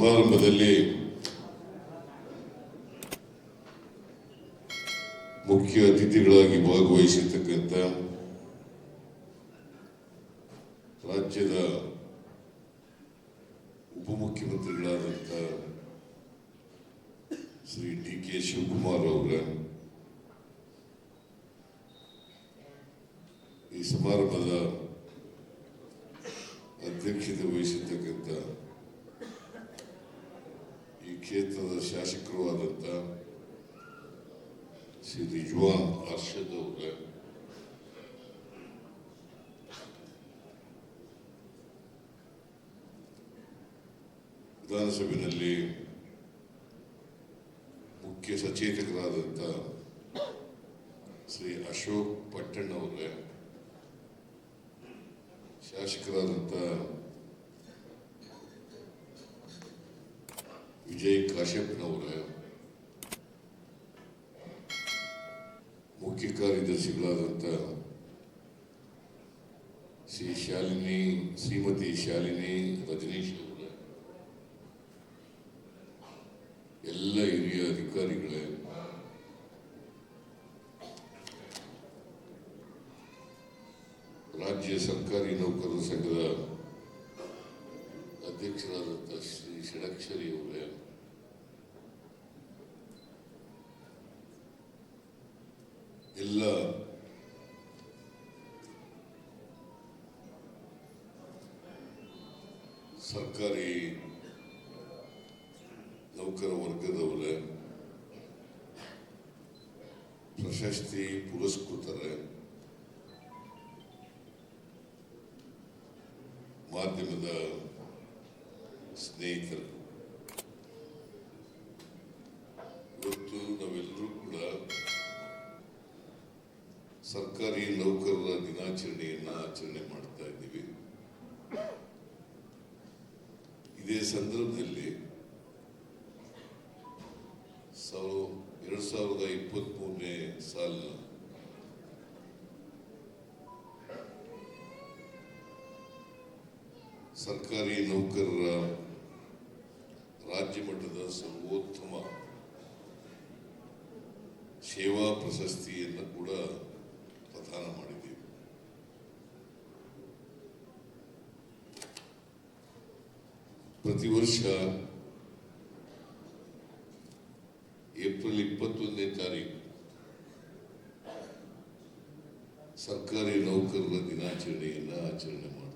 ಸಮಾರಂಭದಲ್ಲಿ ಮುಖ್ಯ ಅತಿಥಿಗಳಾಗಿ ಭಾಗವಹಿಸಿರ್ತಕ್ಕಂಥ ರಾಜ್ಯದ ಉಪಮುಖ್ಯಮಂತ್ರಿಗಳಾದಂಥ ಶ್ರೀ ಡಿ ಕೆ ಶಿವಕುಮಾರ್ ಅವರ. ಈ ಸಮಾರಂಭದ ಅಧ್ಯಕ್ಷತೆ ವಹಿಸಿರ್ತಕ್ಕಂಥ ಕ್ಷೇತ್ರದ ಶಾಸಕರು ಆದಂತ ಶ್ರೀ ರಿಜ್ವಾನ್ ಅರ್ಷದ್ ಅವರ. ವಿಧಾನಸಭೆಯಲ್ಲಿ ಮುಖ್ಯ ಸಚೇತಕರಾದಂತ ಶ್ರೀ ಅಶೋಕ್ ಪಟ್ಟಣ್ ಅವರ. ಶಾಸಕರಾದಂಥ ವಿಜಯ್ ಕಾಶ್ಯಪ್ನವರ ಮುಖ್ಯ ಕಾರ್ಯದರ್ಶಿಗಳಾದಂಥ ಶ್ರೀ ಶಾಲಿನಿ, ಶ್ರೀಮತಿ ಶಾಲಿನಿ, ರಜನೀಶ್ ಅವರ, ಎಲ್ಲ ಹಿರಿಯ ಅಧಿಕಾರಿಗಳೇ, ರಾಜ್ಯ ಸರ್ಕಾರಿ ನೌಕರರ ಸಂಘದ ಅಧ್ಯಕ್ಷರಾದಂಥ ಶ್ರೀ ಷಡಕ್ಷರಿ ಅವರೇ ಎಲ್ಲ ಸರ್ಕಾರಿ ನೌಕರ ವರ್ಗದವರೇ ಪ್ರಶಸ್ತಿ ಪುರಸ್ಕೃತರೇ ಮಾಧ್ಯಮದ ಸ್ನೇಹಿತರು ಸರ್ಕಾರಿ ನೌಕರರ ದಿನಾಚರಣೆಯನ್ನ ಆಚರಣೆ ಮಾಡ್ತಾ ಇದ್ದೀವಿ. ಇದೇ ಸಂದರ್ಭದಲ್ಲಿ ಎರಡ್ ಸಾವಿರದ ಇಪ್ಪತ್ತ್ ಮೂರನೇ ಸರ್ಕಾರಿ ನೌಕರರ ರಾಜ್ಯ ಮಟ್ಟದ ಸರ್ವೋತ್ತಮ ಸೇವಾ ಪ್ರಶಸ್ತಿಯನ್ನು ಕೂಡ ಪ್ರದಾನ ಮಾಡಿದ್ದೀವಿ ಪ್ರತಿ ವರ್ಷ ಏಪ್ರಿಲ್ ಇಪ್ಪತ್ತೊಂದನೇ ತಾರೀಕು ಸರ್ಕಾರಿ ನೌಕರರ ದಿನಾಚರಣೆಯನ್ನು ಆಚರಣೆ ಮಾಡ್ತಾರೆ.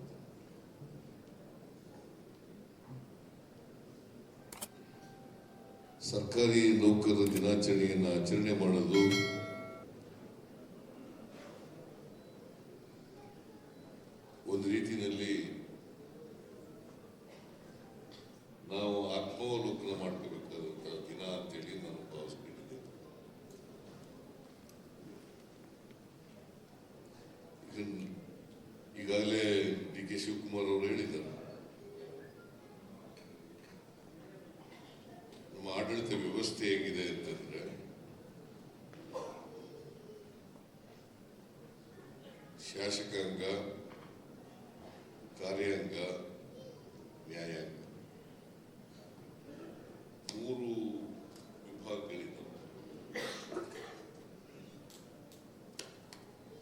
ಸರ್ಕಾರಿ ನೌಕರರ ದಿನಾಚರಣೆಯನ್ನು ಆಚರಣೆ ಮಾಡೋದು ಒಂದು ರೀತಿಯಲ್ಲಿ ನಾವು ಆತ್ಮಾವಲೋಕನ ಮಾಡಬೇಕಾದಂತಹ ದಿನ ಅಂತೇಳಿ ನಾನು ಭಾವಿಸ್ಕೊಂಡಿದ್ದೆ ಈಗಾಗಲೇ ಡಿ ಕೆ ಶಿವಕುಮಾರ್ ಅವರು ಹೇಳಿದ್ದಾರೆ. ನಮ್ಮ ಆಡಳಿತ ವ್ಯವಸ್ಥೆ ಹೇಗಿದೆ ಅಂತಂದ್ರೆ, ಶಾಸಕಾಂಗ ಕಾರ್ಯಾಂಗ, ನ್ಯಾಯಾಂಗ. ಮೂರು ವಿಭಾಗಗಳಿದ್ದಾವೆ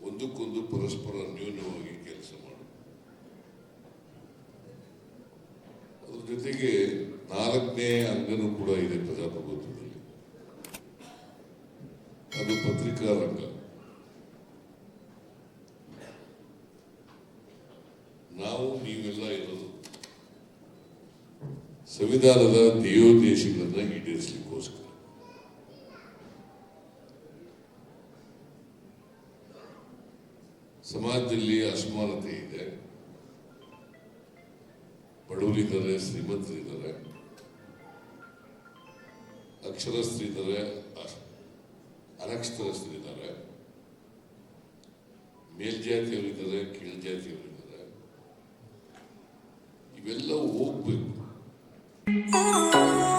ಒಂದಕ್ಕೊಂದು ಪರಸ್ಪರ ನ್ಯೂನವಾಗಿ ಕೆಲಸ ಮಾಡು ಅದ್ರ ಜೊತೆಗೆ ನಾಲ್ಕನೇ ಅಂಗನೂ ಕೂಡ ಇದೆ ಪ್ರಜಾಪ್ರಭುತ್ವದಲ್ಲಿ. ಅದು ಪತ್ರಿಕಾ ರಂಗ ಸಂವಿಧಾನದ ಧ್ಯೇಯೋದ್ದೇಶಗಳನ್ನ ಈಡೇರಿಸಲಿಕ್ಕೋಸ್ಕರ. ಸಮಾಜದಲ್ಲಿ ಅಸಮಾನತೆ ಇದೆ. ಬಡವರಿದ್ದಾರೆ ಶ್ರೀಮಂತರಿದ್ದಾರೆ. ಅಕ್ಷರಸ್ಥರಿದ್ದಾರೆ ಅನಕ್ಷರಸ್ಥರಿದ್ದಾರೆ. ಮೇಲ್ಜಾತಿಯವರಿದ್ದಾರೆ ಕೀಳ್ಜಾತಿಯವರಿದ್ದಾರೆ. ಇವೆಲ್ಲ ಹೋಗ್ಬೇಕು. Oh.